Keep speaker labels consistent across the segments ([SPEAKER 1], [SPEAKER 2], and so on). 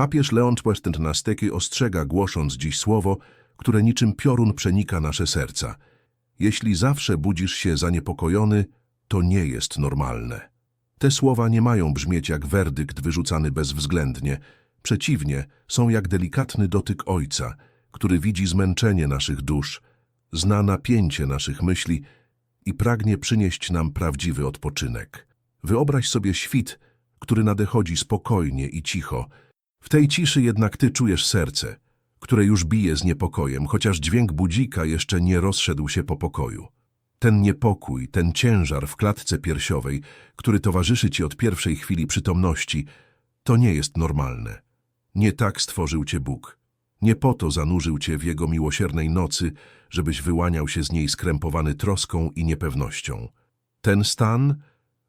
[SPEAKER 1] Papież Leon XIV ostrzega, głosząc dziś słowo, które niczym piorun przenika nasze serca. Jeśli zawsze budzisz się zaniepokojony, to nie jest normalne. Te słowa nie mają brzmieć jak werdykt wyrzucany bezwzględnie. Przeciwnie, są jak delikatny dotyk Ojca, który widzi zmęczenie naszych dusz, zna napięcie naszych myśli i pragnie przynieść nam prawdziwy odpoczynek. Wyobraź sobie świt, który nadechodzi spokojnie i cicho. W tej ciszy jednak ty czujesz serce, które już bije z niepokojem, chociaż dźwięk budzika jeszcze nie rozszedł się po pokoju. Ten niepokój, ten ciężar w klatce piersiowej, który towarzyszy ci od pierwszej chwili przytomności, to nie jest normalne. Nie tak stworzył cię Bóg. Nie po to zanurzył cię w Jego miłosiernej nocy, żebyś wyłaniał się z niej skrępowany troską i niepewnością. Ten stan,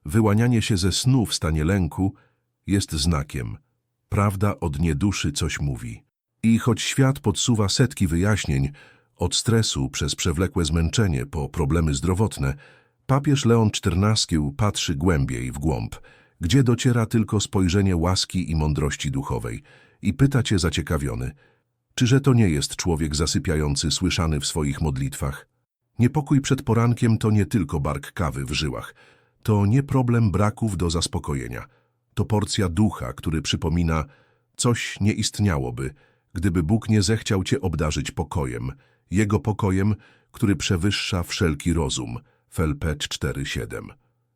[SPEAKER 1] wyłanianie się ze snu w stanie lęku, jest znakiem. Prawda od nieduszy coś mówi. I choć świat podsuwa setki wyjaśnień, od stresu przez przewlekłe zmęczenie po problemy zdrowotne, papież Leon XIV patrzy głębiej w głąb, gdzie dociera tylko spojrzenie łaski i mądrości duchowej i pyta cię zaciekawiony, czyże to nie jest człowiek zasypiający słyszany w swoich modlitwach? Niepokój przed porankiem to nie tylko bark kawy w żyłach, to nie problem braków do zaspokojenia. To porcja ducha, który przypomina, coś nie istniałoby, gdyby Bóg nie zechciał cię obdarzyć pokojem, Jego pokojem, który przewyższa wszelki rozum. Felpecz 4.7.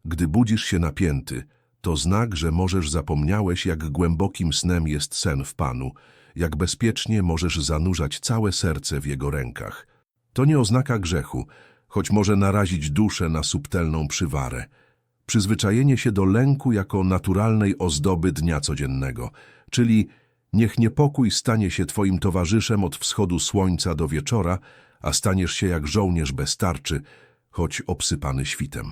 [SPEAKER 1] Gdy budzisz się napięty, to znak, że możesz zapomniałeś, jak głębokim snem jest sen w Panu, jak bezpiecznie możesz zanurzać całe serce w Jego rękach. To nie oznaka grzechu, choć może narazić duszę na subtelną przywarę. Przyzwyczajenie się do lęku jako naturalnej ozdoby dnia codziennego, czyli niech niepokój stanie się Twoim towarzyszem od wschodu słońca do wieczora, a staniesz się jak żołnierz bez tarczy, choć obsypany świtem.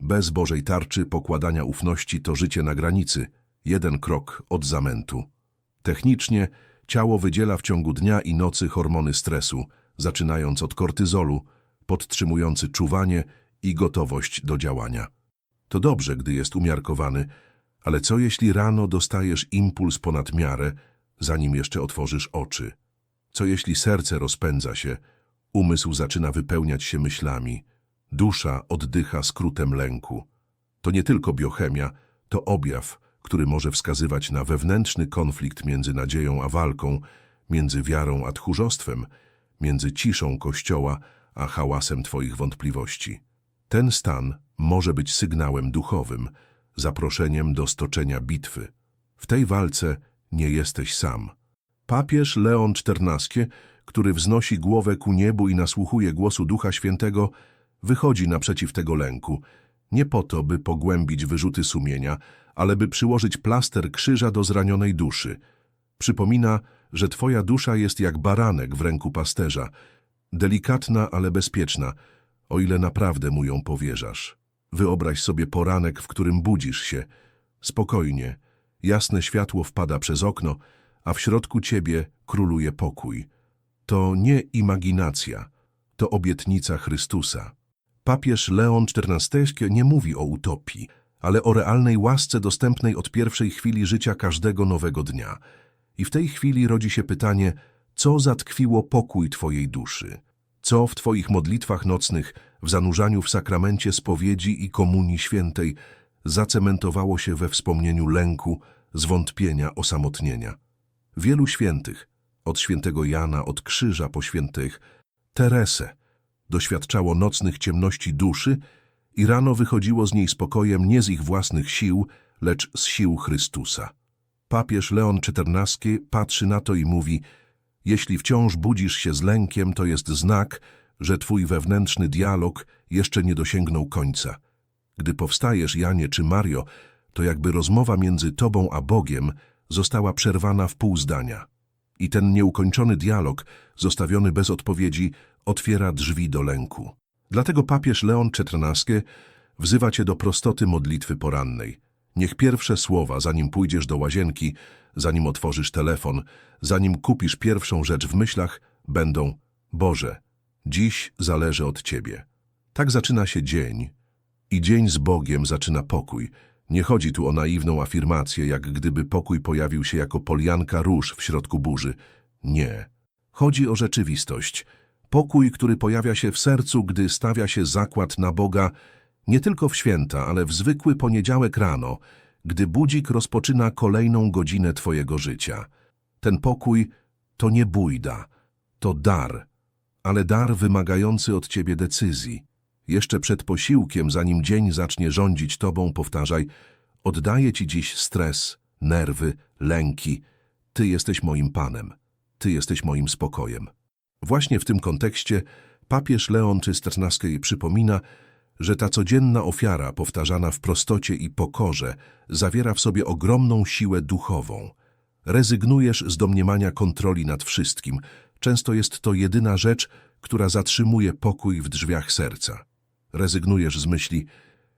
[SPEAKER 1] Bez Bożej tarczy pokładania ufności to życie na granicy, jeden krok od zamętu. Technicznie ciało wydziela w ciągu dnia i nocy hormony stresu, zaczynając od kortyzolu, podtrzymujący czuwanie i gotowość do działania. To dobrze, gdy jest umiarkowany, ale co jeśli rano dostajesz impuls ponad miarę, zanim jeszcze otworzysz oczy? Co jeśli serce rozpędza się, umysł zaczyna wypełniać się myślami, dusza oddycha skrótem lęku? To nie tylko biochemia, to objaw, który może wskazywać na wewnętrzny konflikt między nadzieją a walką, między wiarą a tchórzostwem, między ciszą Kościoła a hałasem Twoich wątpliwości. Ten stan może być sygnałem duchowym, zaproszeniem do stoczenia bitwy. W tej walce nie jesteś sam. Papież Leon XIV, który wznosi głowę ku niebu i nasłuchuje głosu Ducha Świętego, wychodzi naprzeciw tego lęku, nie po to, by pogłębić wyrzuty sumienia, ale by przyłożyć plaster krzyża do zranionej duszy. Przypomina, że twoja dusza jest jak baranek w ręku pasterza, delikatna, ale bezpieczna, o ile naprawdę mu ją powierzasz. Wyobraź sobie poranek, w którym budzisz się. Spokojnie, jasne światło wpada przez okno, a w środku ciebie króluje pokój. To nie imaginacja, to obietnica Chrystusa. Papież Leon XIV nie mówi o utopii, ale o realnej łasce dostępnej od pierwszej chwili życia każdego nowego dnia. I w tej chwili rodzi się pytanie, co zatkwiło pokój Twojej duszy? Co w Twoich modlitwach nocnych, w zanurzaniu w sakramencie spowiedzi i komunii świętej zacementowało się we wspomnieniu lęku, zwątpienia, osamotnienia? Wielu świętych, od świętego Jana, od krzyża po świętych Teresę, doświadczało nocnych ciemności duszy i rano wychodziło z niej spokojem nie z ich własnych sił, lecz z sił Chrystusa. Papież Leon XIV patrzy na to i mówi, jeśli wciąż budzisz się z lękiem, to jest znak, że twój wewnętrzny dialog jeszcze nie dosięgnął końca. Gdy powstajesz, Janie czy Mario, to jakby rozmowa między tobą a Bogiem została przerwana w pół zdania. I ten nieukończony dialog, zostawiony bez odpowiedzi, otwiera drzwi do lęku. Dlatego papież Leon XIV wzywa cię do prostoty modlitwy porannej. Niech pierwsze słowa, zanim pójdziesz do łazienki, zanim otworzysz telefon, zanim kupisz pierwszą rzecz w myślach, będą Boże, dziś zależy od Ciebie. Tak zaczyna się dzień i dzień z Bogiem zaczyna pokój, Nie chodzi tu o naiwną afirmację, jak gdyby pokój pojawił się jako polianka róż w środku burzy. Nie. Chodzi o rzeczywistość. Pokój, który pojawia się w sercu, gdy stawia się zakład na Boga, nie tylko w święta, ale w zwykły poniedziałek rano, gdy budzik rozpoczyna kolejną godzinę Twojego życia. Ten pokój to nie bójda, to dar, ale dar wymagający od Ciebie decyzji. Jeszcze przed posiłkiem, zanim dzień zacznie rządzić Tobą, powtarzaj, oddaję Ci dziś stres, nerwy, lęki. Ty jesteś moim Panem, Ty jesteś moim spokojem. Właśnie w tym kontekście papież Leon XIV przypomina, że ta codzienna ofiara powtarzana w prostocie i pokorze zawiera w sobie ogromną siłę duchową. Rezygnujesz z domniemania kontroli nad wszystkim. Często jest to jedyna rzecz, która zatrzymuje pokój w drzwiach serca. Rezygnujesz z myśli,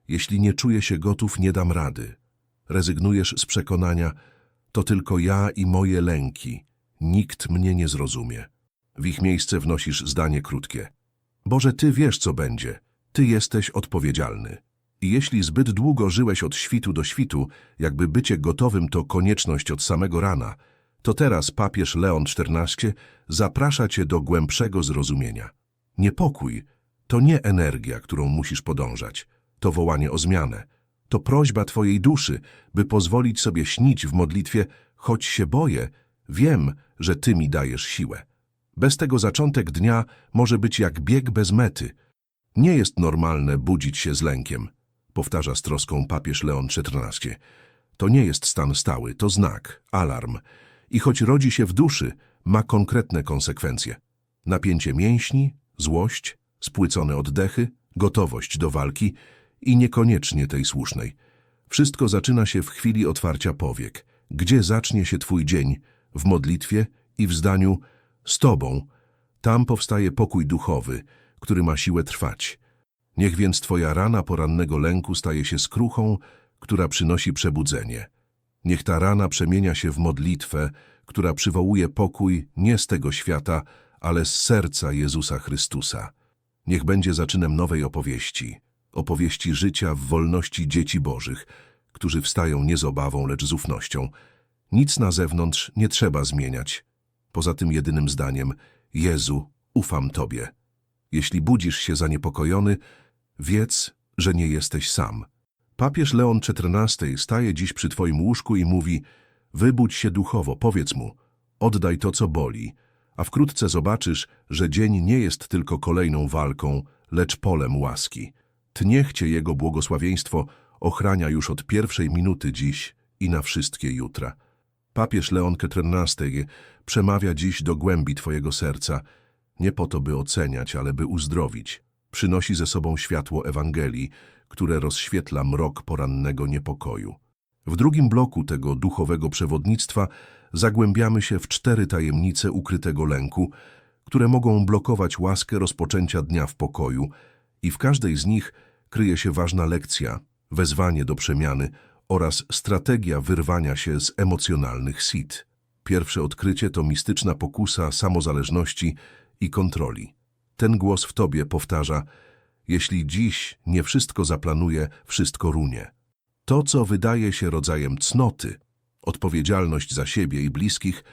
[SPEAKER 1] jeśli nie czuję się gotów, nie dam rady. Rezygnujesz z przekonania, to tylko ja i moje lęki. Nikt mnie nie zrozumie. W ich miejsce wnosisz zdanie krótkie. Boże, Ty wiesz, co będzie. Ty jesteś odpowiedzialny. I jeśli zbyt długo żyłeś od świtu do świtu, jakby bycie gotowym to konieczność od samego rana, to teraz papież Leon XIV zaprasza cię do głębszego zrozumienia. Niepokój to nie energia, którą musisz podążać. To wołanie o zmianę. To prośba twojej duszy, by pozwolić sobie śnić w modlitwie, choć się boję, wiem, że ty mi dajesz siłę. Bez tego zaczątek dnia może być jak bieg bez mety. Nie jest normalne budzić się z lękiem, powtarza z troską papież Leon XIV. To nie jest stan stały, to znak, alarm. I choć rodzi się w duszy, ma konkretne konsekwencje. Napięcie mięśni, złość, spłycone oddechy, gotowość do walki i niekoniecznie tej słusznej. Wszystko zaczyna się w chwili otwarcia powiek. Gdzie zacznie się Twój dzień? W modlitwie i w zdaniu z Tobą. Tam powstaje pokój duchowy, który ma siłę trwać. Niech więc Twoja rana porannego lęku staje się skruchą, która przynosi przebudzenie. Niech ta rana przemienia się w modlitwę, która przywołuje pokój nie z tego świata, ale z serca Jezusa Chrystusa. Niech będzie zaczynem nowej opowieści, opowieści życia w wolności dzieci Bożych, którzy wstają nie z obawą, lecz z ufnością. Nic na zewnątrz nie trzeba zmieniać. Poza tym jedynym zdaniem, Jezu, ufam Tobie. Jeśli budzisz się zaniepokojony, wiedz, że nie jesteś sam. Papież Leon XIV staje dziś przy Twoim łóżku i mówi, wybudź się duchowo, powiedz mu, oddaj to, co boli, a wkrótce zobaczysz, że dzień nie jest tylko kolejną walką, lecz polem łaski. Tniech Cię Jego błogosławieństwo ochrania już od pierwszej minuty dziś i na wszystkie jutra. Papież Leon XIV przemawia dziś do głębi Twojego serca, nie po to, by oceniać, ale by uzdrowić. Przynosi ze sobą światło Ewangelii, które rozświetla mrok porannego niepokoju. W drugim bloku tego duchowego przewodnictwa zagłębiamy się w cztery tajemnice ukrytego lęku, które mogą blokować łaskę rozpoczęcia dnia w pokoju i w każdej z nich kryje się ważna lekcja, wezwanie do przemiany oraz strategia wyrwania się z emocjonalnych sit. Pierwsze odkrycie to mistyczna pokusa samozależności i kontroli. Ten głos w tobie powtarza, jeśli dziś nie wszystko zaplanuje, wszystko runie. To, co wydaje się rodzajem cnoty, odpowiedzialność za siebie i bliskich,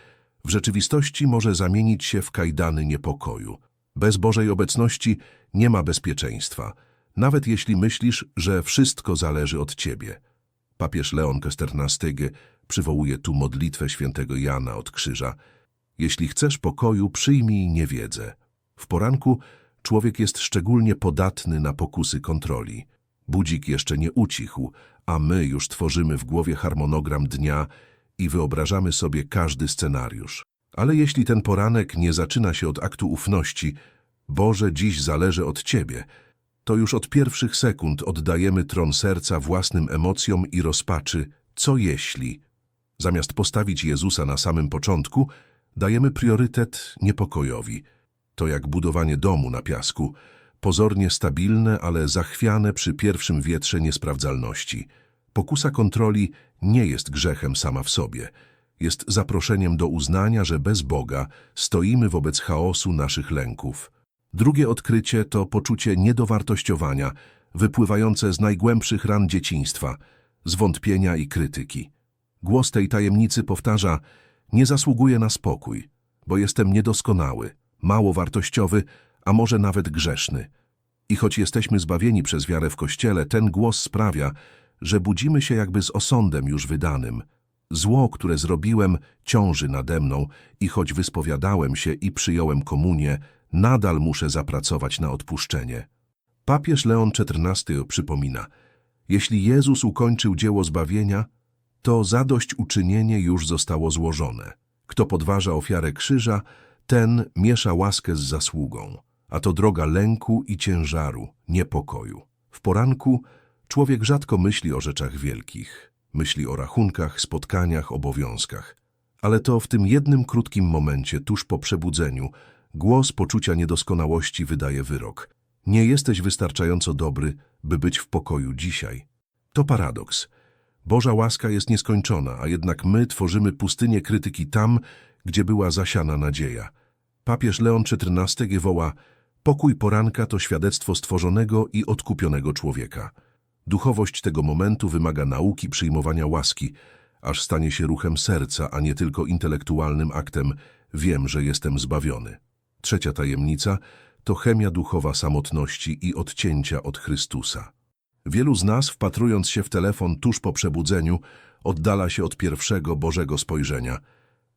[SPEAKER 1] w rzeczywistości może zamienić się w kajdany niepokoju. Bez Bożej obecności nie ma bezpieczeństwa, nawet jeśli myślisz, że wszystko zależy od ciebie. Papież Leon XIV przywołuje tu modlitwę świętego Jana od krzyża. Jeśli chcesz pokoju, przyjmij niewiedzę. W poranku człowiek jest szczególnie podatny na pokusy kontroli. Budzik jeszcze nie ucichł, a my już tworzymy w głowie harmonogram dnia i wyobrażamy sobie każdy scenariusz. Ale jeśli ten poranek nie zaczyna się od aktu ufności, Boże, dziś zależy od Ciebie, to już od pierwszych sekund oddajemy tron serca własnym emocjom i rozpaczy, co jeśli. Zamiast postawić Jezusa na samym początku, dajemy priorytet niepokojowi. To jak budowanie domu na piasku, pozornie stabilne, ale zachwiane przy pierwszym wietrze niesprawdzalności. Pokusa kontroli nie jest grzechem sama w sobie. Jest zaproszeniem do uznania, że bez Boga stoimy wobec chaosu naszych lęków. Drugie odkrycie to poczucie niedowartościowania, wypływające z najgłębszych ran dzieciństwa. zwątpienia i krytyki. Głos tej tajemnicy powtarza, nie zasługuję na spokój, bo jestem niedoskonały, mało wartościowy, a może nawet grzeszny. I choć jesteśmy zbawieni przez wiarę w Kościele, ten głos sprawia, że budzimy się jakby z osądem już wydanym. Zło, które zrobiłem, ciąży nade mną i choć wyspowiadałem się i przyjąłem komunię, nadal muszę zapracować na odpuszczenie. Papież Leon XIV przypomina, jeśli Jezus ukończył dzieło zbawienia, to zadośćuczynienie już zostało złożone. Kto podważa ofiarę krzyża, ten miesza łaskę z zasługą, a to droga lęku i ciężaru, niepokoju. W poranku człowiek rzadko myśli o rzeczach wielkich, myśli o rachunkach, spotkaniach, obowiązkach. Ale to w tym jednym krótkim momencie, tuż po przebudzeniu, głos poczucia niedoskonałości wydaje wyrok. Nie jesteś wystarczająco dobry, by być w pokoju dzisiaj. To paradoks. Boża łaska jest nieskończona, a jednak my tworzymy pustynię krytyki tam, gdzie była zasiana nadzieja. Papież Leon XIV woła Pokój poranka to świadectwo stworzonego i odkupionego człowieka. Duchowość tego momentu wymaga nauki przyjmowania łaski, aż stanie się ruchem serca, a nie tylko intelektualnym aktem wiem, że jestem zbawiony. Trzecia tajemnica to chemia duchowa samotności i odcięcia od Chrystusa. Wielu z nas, wpatrując się w telefon tuż po przebudzeniu, oddala się od pierwszego Bożego spojrzenia.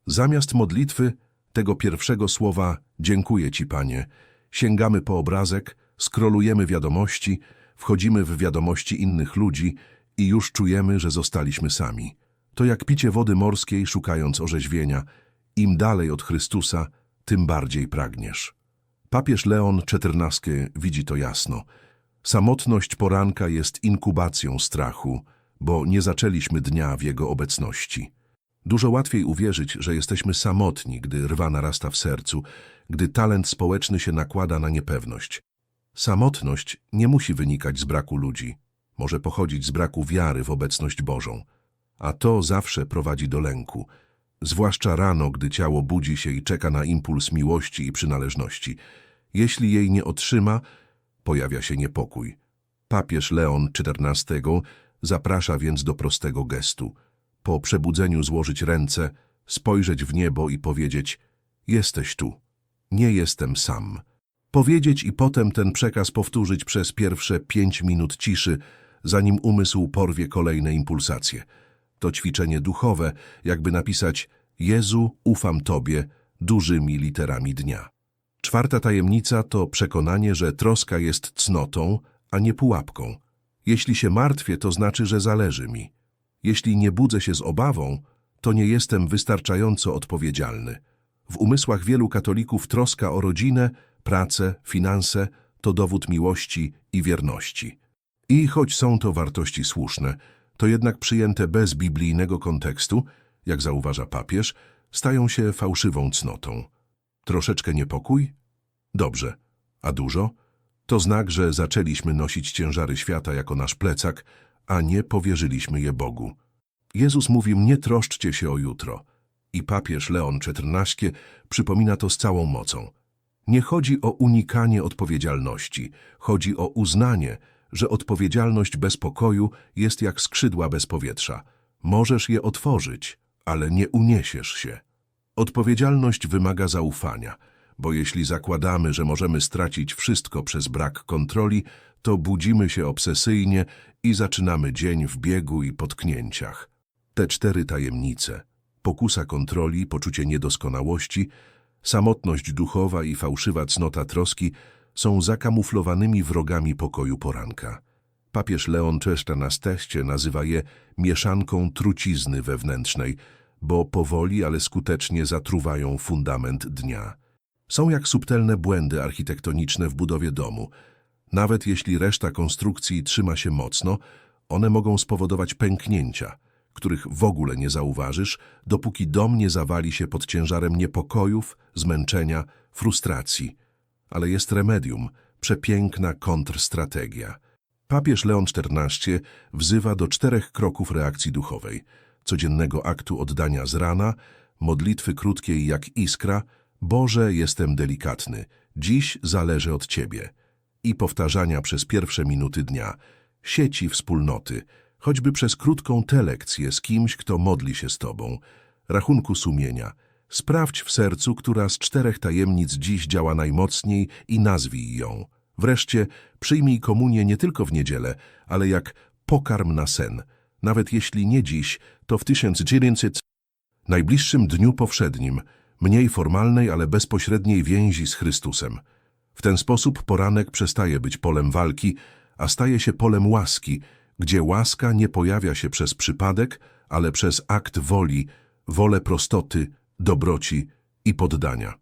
[SPEAKER 1] Zamiast modlitwy, tego pierwszego słowa dziękuję Ci, Panie, sięgamy po obrazek, skrolujemy wiadomości, wchodzimy w wiadomości innych ludzi i już czujemy, że zostaliśmy sami. To jak picie wody morskiej, szukając orzeźwienia. Im dalej od Chrystusa, tym bardziej pragniesz. Papież Leon XIV widzi to jasno. Samotność poranka jest inkubacją strachu, bo nie zaczęliśmy dnia w jego obecności. Dużo łatwiej uwierzyć, że jesteśmy samotni, gdy rwa narasta w sercu, gdy talent społeczny się nakłada na niepewność. Samotność nie musi wynikać z braku ludzi, może pochodzić z braku wiary w obecność Bożą, a to zawsze prowadzi do lęku, zwłaszcza rano, gdy ciało budzi się i czeka na impuls miłości i przynależności. Jeśli jej nie otrzyma, pojawia się niepokój. Papież Leon XIV zaprasza więc do prostego gestu. Po przebudzeniu złożyć ręce, spojrzeć w niebo i powiedzieć Jesteś tu, nie jestem sam. Powiedzieć i potem ten przekaz powtórzyć przez pierwsze pięć minut ciszy, zanim umysł porwie kolejne impulsacje. To ćwiczenie duchowe, jakby napisać Jezu, ufam Tobie dużymi literami dnia. Czwarta tajemnica to przekonanie, że troska jest cnotą, a nie pułapką. Jeśli się martwię, to znaczy, że zależy mi. Jeśli nie budzę się z obawą, to nie jestem wystarczająco odpowiedzialny. W umysłach wielu katolików troska o rodzinę, pracę, finanse to dowód miłości i wierności. I choć są to wartości słuszne, to jednak przyjęte bez biblijnego kontekstu, jak zauważa papież, stają się fałszywą cnotą. Troszeczkę niepokój? Dobrze. A dużo? To znak, że zaczęliśmy nosić ciężary świata jako nasz plecak, a nie powierzyliśmy je Bogu. Jezus mówił, nie troszczcie się o jutro. I papież Leon XIV przypomina to z całą mocą. Nie chodzi o unikanie odpowiedzialności, chodzi o uznanie, że odpowiedzialność bez pokoju jest jak skrzydła bez powietrza. Możesz je otworzyć, ale nie uniesiesz się. Odpowiedzialność wymaga zaufania, bo jeśli zakładamy, że możemy stracić wszystko przez brak kontroli, to budzimy się obsesyjnie i zaczynamy dzień w biegu i potknięciach. Te cztery tajemnice pokusa kontroli, poczucie niedoskonałości, samotność duchowa i fałszywa cnota troski są zakamuflowanymi wrogami pokoju poranka. Papież Leon XIV nazywa je mieszanką trucizny wewnętrznej, bo powoli, ale skutecznie zatruwają fundament dnia. Są jak subtelne błędy architektoniczne w budowie domu. Nawet jeśli reszta konstrukcji trzyma się mocno, one mogą spowodować pęknięcia, których w ogóle nie zauważysz, dopóki dom nie zawali się pod ciężarem niepokojów, zmęczenia, frustracji. Ale jest remedium, przepiękna kontrstrategia. Papież Leon XIV wzywa do czterech kroków reakcji duchowej – codziennego aktu oddania z rana, modlitwy krótkiej jak iskra, Boże, jestem delikatny, dziś zależy od Ciebie i powtarzania przez pierwsze minuty dnia, sieci wspólnoty, choćby przez krótką telekcję z kimś, kto modli się z tobą, rachunku sumienia. Sprawdź w sercu, która z czterech tajemnic dziś działa najmocniej i nazwij ją. Wreszcie przyjmij komunię nie tylko w niedzielę, ale jak pokarm na sen. Nawet jeśli nie dziś, to w 1900 najbliższym dniu powszednim, mniej formalnej, ale bezpośredniej więzi z Chrystusem. W ten sposób poranek przestaje być polem walki, a staje się polem łaski, gdzie łaska nie pojawia się przez przypadek, ale przez akt woli, wolę prostoty, dobroci i poddania.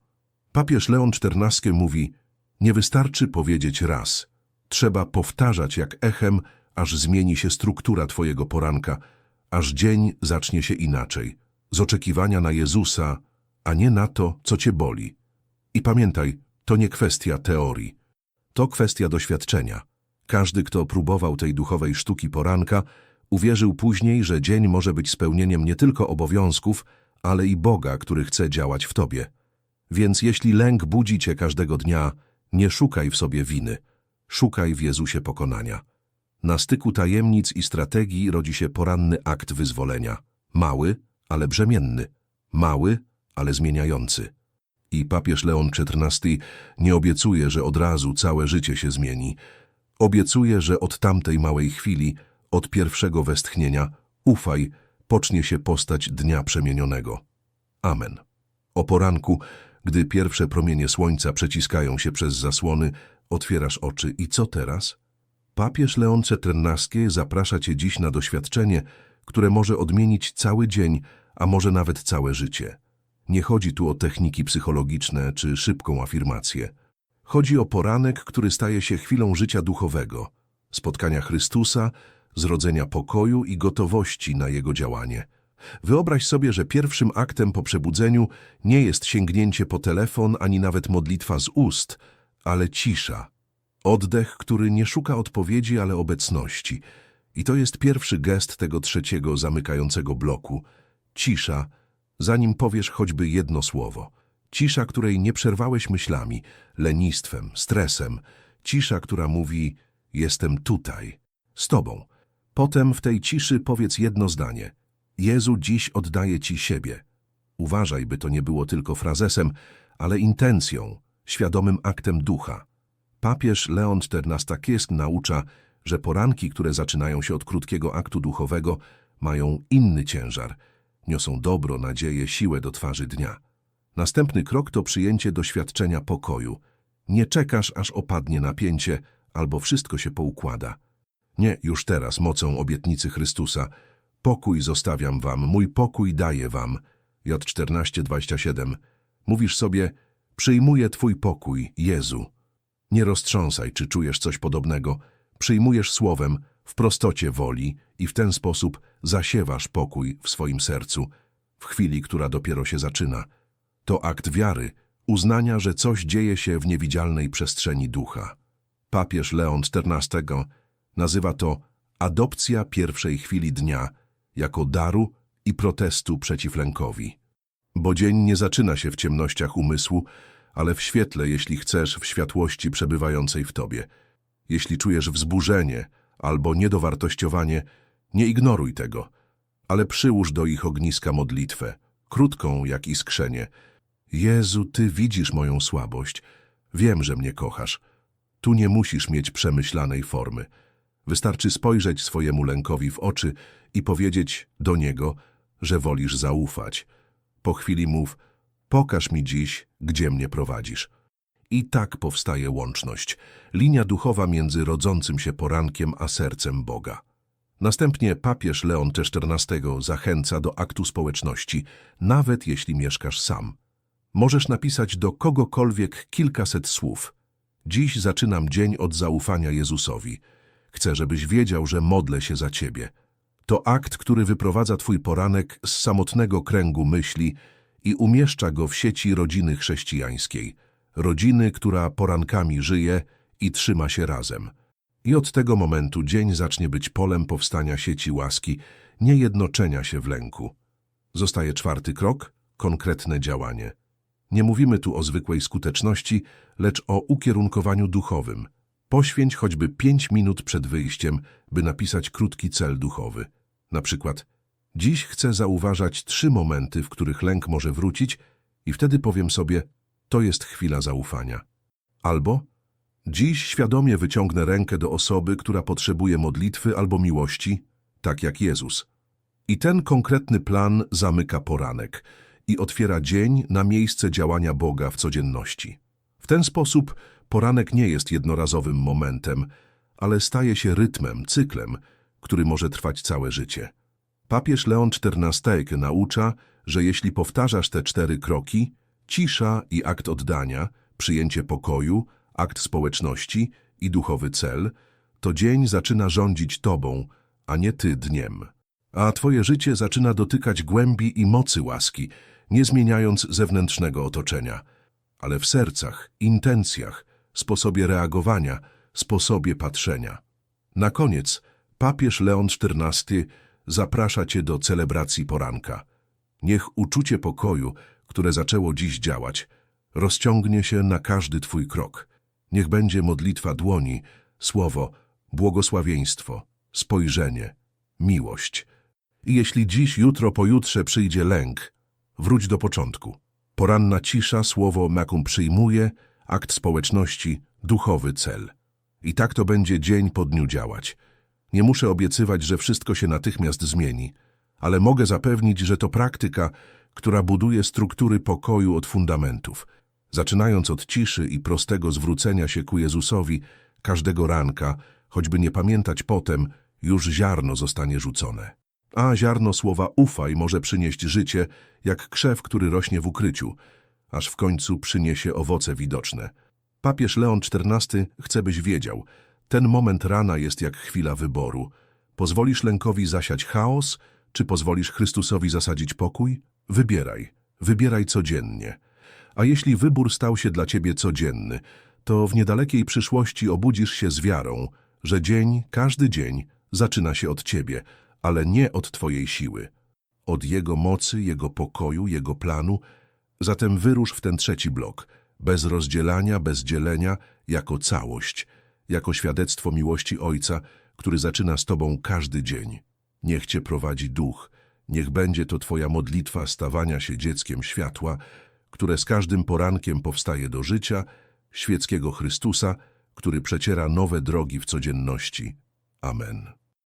[SPEAKER 1] Papież Leon XIV mówi, nie wystarczy powiedzieć raz. Trzeba powtarzać jak echem, aż zmieni się struktura twojego poranka, aż dzień zacznie się inaczej. Z oczekiwania na Jezusa, a nie na to, co cię boli. I pamiętaj, to nie kwestia teorii. To kwestia doświadczenia. Każdy, kto próbował tej duchowej sztuki poranka, uwierzył później, że dzień może być spełnieniem nie tylko obowiązków, ale i Boga, który chce działać w tobie. Więc jeśli lęk budzi cię każdego dnia, nie szukaj w sobie winy, szukaj w Jezusie pokonania. Na styku tajemnic i strategii rodzi się poranny akt wyzwolenia. Mały, ale brzemienny. Mały, ale zmieniający. I papież Leon XIV nie obiecuje, że od razu całe życie się zmieni. Obiecuje, że od tamtej małej chwili, od pierwszego westchnienia, ufaj, pocznie się postać dnia przemienionego. Amen. O poranku, gdy pierwsze promienie słońca przeciskają się przez zasłony, otwierasz oczy i co teraz? Papież Leon XIV zaprasza cię dziś na doświadczenie, które może odmienić cały dzień, a może nawet całe życie. Nie chodzi tu o techniki psychologiczne czy szybką afirmację. Chodzi o poranek, który staje się chwilą życia duchowego, spotkania Chrystusa, zrodzenia pokoju i gotowości na Jego działanie. Wyobraź sobie, że pierwszym aktem po przebudzeniu nie jest sięgnięcie po telefon ani nawet modlitwa z ust, ale cisza. Oddech, który nie szuka odpowiedzi, ale obecności. I to jest pierwszy gest tego trzeciego zamykającego bloku. Cisza, zanim powiesz choćby jedno słowo. Cisza, której nie przerwałeś myślami, lenistwem, stresem. Cisza, która mówi, jestem tutaj, z tobą. Potem w tej ciszy powiedz jedno zdanie. Jezu, dziś oddaję Ci siebie. Uważaj, by to nie było tylko frazesem, ale intencją, świadomym aktem ducha. Papież Leon XIV naucza, że poranki, które zaczynają się od krótkiego aktu duchowego, mają inny ciężar. Niosą dobro, nadzieję, siłę do twarzy dnia. Następny krok to przyjęcie doświadczenia pokoju. Nie czekasz, aż opadnie napięcie, albo wszystko się poukłada. Nie, już teraz, mocą obietnicy Chrystusa, pokój zostawiam wam, mój pokój daję wam. J 14:27. Mówisz sobie, przyjmuję twój pokój, Jezu. Nie roztrząsaj, czy czujesz coś podobnego. Przyjmujesz słowem, w prostocie woli i w ten sposób zasiewasz pokój w swoim sercu, w chwili, która dopiero się zaczyna. To akt wiary, uznania, że coś dzieje się w niewidzialnej przestrzeni ducha. Papież Leon XIV nazywa to adopcja pierwszej chwili dnia jako daru i protestu przeciw lękowi. Bo dzień nie zaczyna się w ciemnościach umysłu, ale w świetle, jeśli chcesz, w światłości przebywającej w tobie. Jeśli czujesz wzburzenie albo niedowartościowanie, nie ignoruj tego, ale przyłóż do ich ogniska modlitwę, krótką jak iskrzenie. Jezu, Ty widzisz moją słabość, wiem, że mnie kochasz. Tu nie musisz mieć przemyślanej formy. Wystarczy spojrzeć swojemu lękowi w oczy i powiedzieć do niego, że wolisz zaufać. Po chwili mów, pokaż mi dziś, gdzie mnie prowadzisz. I tak powstaje łączność, linia duchowa między rodzącym się porankiem a sercem Boga. Następnie papież Leon XIV zachęca do aktu społeczności, nawet jeśli mieszkasz sam. Możesz napisać do kogokolwiek kilkaset słów. Dziś zaczynam dzień od zaufania Jezusowi. Chcę, żebyś wiedział, że modlę się za ciebie. To akt, który wyprowadza twój poranek z samotnego kręgu myśli i umieszcza go w sieci rodziny chrześcijańskiej. Rodziny, która porankami żyje i trzyma się razem. I od tego momentu dzień zacznie być polem powstania sieci łaski, nie jednoczenia się w lęku. Zostaje czwarty krok, konkretne działanie. Nie mówimy tu o zwykłej skuteczności, lecz o ukierunkowaniu duchowym. Poświęć choćby pięć minut przed wyjściem, by napisać krótki cel duchowy. Na przykład, dziś chcę zauważać trzy momenty, w których lęk może wrócić i wtedy powiem sobie, to jest chwila zaufania. Albo, dziś świadomie wyciągnę rękę do osoby, która potrzebuje modlitwy albo miłości, tak jak Jezus. I ten konkretny plan zamyka poranek i otwiera dzień na miejsce działania Boga w codzienności. W ten sposób poranek nie jest jednorazowym momentem, ale staje się rytmem, cyklem, który może trwać całe życie. Papież Leon XIV naucza, że jeśli powtarzasz te cztery kroki, cisza i akt oddania, przyjęcie pokoju, akt społeczności i duchowy cel, to dzień zaczyna rządzić tobą, a nie ty dniem. A twoje życie zaczyna dotykać głębi i mocy łaski, nie zmieniając zewnętrznego otoczenia, ale w sercach, intencjach, sposobie reagowania, sposobie patrzenia. Na koniec papież Leon XIV zaprasza cię do celebracji poranka. Niech uczucie pokoju, które zaczęło dziś działać, rozciągnie się na każdy twój krok. Niech będzie modlitwa dłoni, słowo, błogosławieństwo, spojrzenie, miłość. I jeśli dziś, jutro, pojutrze przyjdzie lęk, wróć do początku. Poranna cisza, słowo makum przyjmuje, akt społeczności, duchowy cel. I tak to będzie dzień po dniu działać. Nie muszę obiecywać, że wszystko się natychmiast zmieni, ale mogę zapewnić, że to praktyka, która buduje struktury pokoju od fundamentów. Zaczynając od ciszy i prostego zwrócenia się ku Jezusowi każdego ranka, choćby nie pamiętać potem, już ziarno zostanie rzucone. A ziarno słowa ufaj może przynieść życie, jak krzew, który rośnie w ukryciu, aż w końcu przyniesie owoce widoczne. Papież Leon XIV chce, byś wiedział, ten moment rana jest jak chwila wyboru. Pozwolisz lękowi zasiać chaos, czy pozwolisz Chrystusowi zasadzić pokój? Wybieraj, wybieraj codziennie. A jeśli wybór stał się dla ciebie codzienny, to w niedalekiej przyszłości obudzisz się z wiarą, że dzień, każdy dzień zaczyna się od ciebie, ale nie od twojej siły. Od Jego mocy, Jego pokoju, Jego planu. Zatem wyrusz w ten trzeci blok, bez rozdzielania, bez dzielenia, jako całość, jako świadectwo miłości Ojca, który zaczyna z tobą każdy dzień. Niech cię prowadzi duch, niech będzie to twoja modlitwa stawania się dzieckiem światła, które z każdym porankiem powstaje do życia, świeckiego Chrystusa, który przeciera nowe drogi w codzienności. Amen.